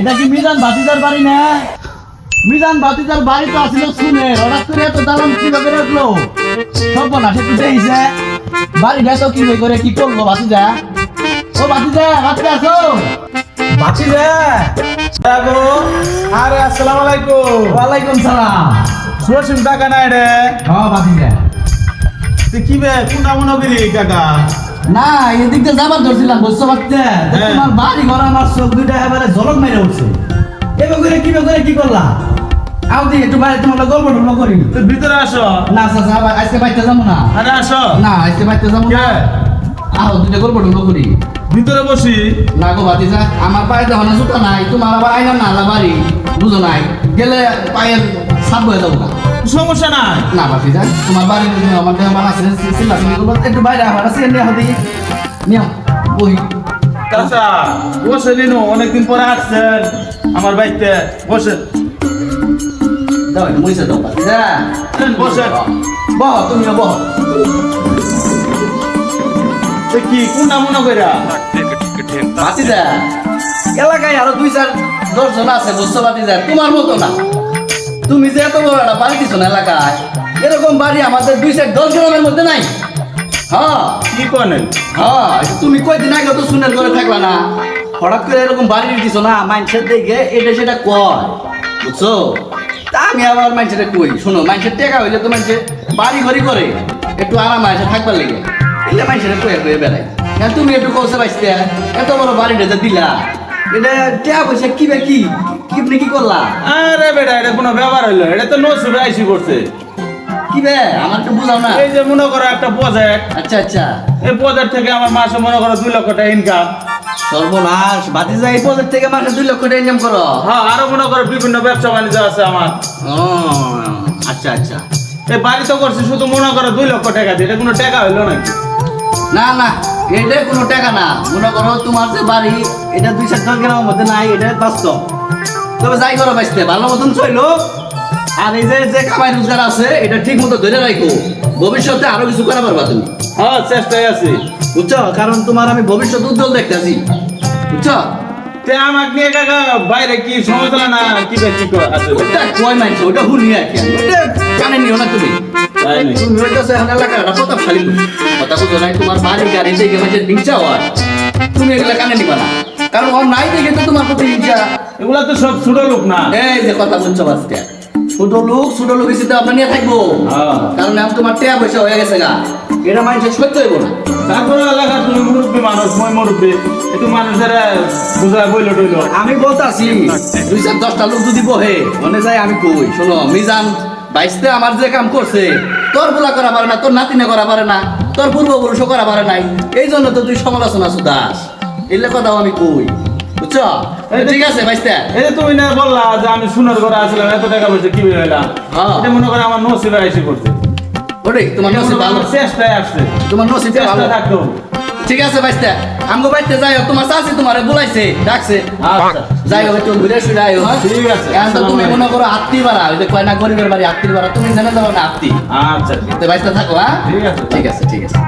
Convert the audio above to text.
এটা কি মিজান বাতিদার বাড়ি না? মিজান বাতিদার বাড়ি তো আসলে শুনে হঠাৎ করে এত দালান কীভাবে রাখল? সব না সে দেখেছে বাড়ি তো কি করে কি করল বাতিজা ও বাতিজা রাত্রে আসো। গো। আরে আসসালামু আলাইকুম। ওয়ালাইকুম সালাম। সুরসিম টাকা নাই রে। হ্যাঁ বাতিজা তুই কি বে কোনটা মনে করি কাকা না এদিক দিয়ে যাবার ধরছিলাম বুঝতে পারতে? হ্যাঁ। তোমার বাড়ি ঘর আমার চোখ দুইটা এবারে ঝলক মেরে উঠছে। এবার করে কি করে কি করলা? আও দি একটু বাইরে তোমার গল্প টল্প করি তুই ভিতরে আসো। না চাচা আবার আজকে বাইতে যাব না। আরে আসো। না আজকে বাইতে যাব না? আও দুইটা গল্প টল্প করি। ভিতরে বসি। না গো ভাতিজা আমার পায়ে দেখো না জুতা নাই তোমার আবার আইনা না বাড়ি বুঝো নাই। গেলে পায়ের সাপ হয়ে যাব। সমস্যা নাই। না ভাতিজা তোমার বাড়ি আমার দেহ আমার আছে চিল্লা চিল্লি করব। একটু বাইরে আমার আছে নিয়ে হদি নিও বই চাচা বসে নিনু অনেকদিন পরে আসছেন। আমার বাড়িতে বসে দাও দাও বসে। বহ কি কোনটা মনে কইরা? ভাতিজা এলাকায় আরও দুই চার দশজন আছে বুঝতে ভাতিজা তোমার মতো না। তুমি যে এত বড় একটা বাড়ি দিছো না এলাকায় এরকম বাড়ি আমাদের দুই চার দশ গ্রামের মধ্যে নাই। হ্যাঁ। কি করেন? হ্যাঁ তুমি কয়দিন আগে তো সুনের ঘরে থাকলা না। হঠাৎ করে এরকম বাড়ি দিছো না মাইন্ডসেট দেখে এটা সেটা কয় বুঝছ? তা আমি আবার মাইন্ডসেটে কই শোনো মাইন্ডসেট টেকা হইলে তো মাইন্ডসেট বাড়ি ঘড়ি করে একটু আরাম আসে থাকবার লেগে। এলে মাইন্ডসেটে কয়ে কয়ে বেড়াই হ্যাঁ তুমি একটু কৌশে পাইতে এত বড় বাড়িটা যে দিলা এটা টেকা পয়সা কি বে কি? আপনি কি করলা? আরে বেটা এটা কোনো ব্যাপার হইল এটা তো নসিবে আইসি করছে কি বে আমার তো বুঝাও না। এই যে মনে করো একটা প্রজেক্ট আচ্ছা আচ্ছা। এই প্রজেক্ট থেকে আমার মাসে মনে করো দুই লক্ষ টাকা ইনকাম সর্বনাশ বাতিজা এই প্রজেক্ট থেকে মাসে দুই লক্ষ টাকা ইনকাম করো। হ্যাঁ আরও মনে করো বিভিন্ন ব্যবসা বাণিজ্য আছে আমার। ও আচ্ছা আচ্ছা। এই বাড়ি তো করছি শুধু মনে করো দুই লক্ষ টাকা দিয়ে এটা কোনো টাকা হইল নাকি? না না এটা কোনো টাকা না। মনে করো তোমার যে বাড়ি এটা দুই চার গ্রামের মধ্যে নাই এটা বাস্তব। তবে যাই করো বাঁচতে ভালো মতন চইলো আর এই যে যে কামাই রোজগার আছে এটা ঠিক মতো ধরে রাখো। ভবিষ্যতে আরও কিছু করা পারবা তুমি। হ্যাঁ চেষ্টায় আছি। বুঝছ? কারণ তোমার আমি ভবিষ্যৎ উজ্জ্বল দেখতেছি। বুঝছ? তে আমাকে নিয়ে কাকা বাইরে কি সমস্যা না কি কি আছে ওটা কয় মানছে ওটা ভুল নিয়ে ওটা কানে নিও না তুমি। তুমি হইতেছে এখন এলাকার একটা প্রতাপশালী কথা বুঝো নাই তোমার বাড়ি গাড়ি দেখে মাঝে হিংসা তুমি এগুলা কানে নিবা না। কারণ ওর নাই দেখে তো তোমার প্রতি হিংসা। এগুলা তো সব ছোট লোক না। এই যে কথা বলছো আজকে। ছোট লোক ছোট লোক হিসেবে আপনার নিয়ে থাকব। হ্যাঁ। কারণ এখন তোমার টেয়া পয়সা হয়ে গেছে গা। এটা মানুষের সহ্য হইব না। তারপরে এলাকা তুমি মুরব্বী মানুষ মই মুরব্বী। একটু মানুষের বুঝায় বইল টইল। আমি বলতাছি দুই চার দশটা লোক যদি বহে মনে যায় আমি কই? শোনো মিজান বাইশতে আমার যে কাম করছে তোর বুলা করা পারে না তোর নাতিনে করা পারে না তোর পূর্বপুরুষও করা পারে নাই। এই জন্য তো তুই সমালোচনা সুদাস। এলে কথাও আমি কই? বুঝছ? ঠিক আছে বাইশতে এই তুমি না বললা যে আমি সুনার ঘরে আসলাম এত টাকা পয়সা কি হইলাম হ্যাঁ। এটা মনে করে আমার নসিবে আইসি করছে ওরে তোমার নসিব ভালো চেষ্টায় আসছে। তোমার নসিব ভালো থাকতো ঠিক আছে বাইশতে আমগো বাইতে যাই হোক তোমার চাষি তোমারে বলাইছে ডাকছে। আচ্ছা। যাই হোক একটু ঘুরে ফিরে আয়ো হ্যাঁ ঠিক আছে। এখন তো তুমি মনে করো আত্মি বাড়া ওই যে কয় না গরিবের বাড়ি আত্মীর বাড়া তুমি জানে যাব না আত্মি। আচ্ছা তো বাইশটা থাকো হ্যাঁ? ঠিক আছে। ঠিক আছে ঠিক আছে।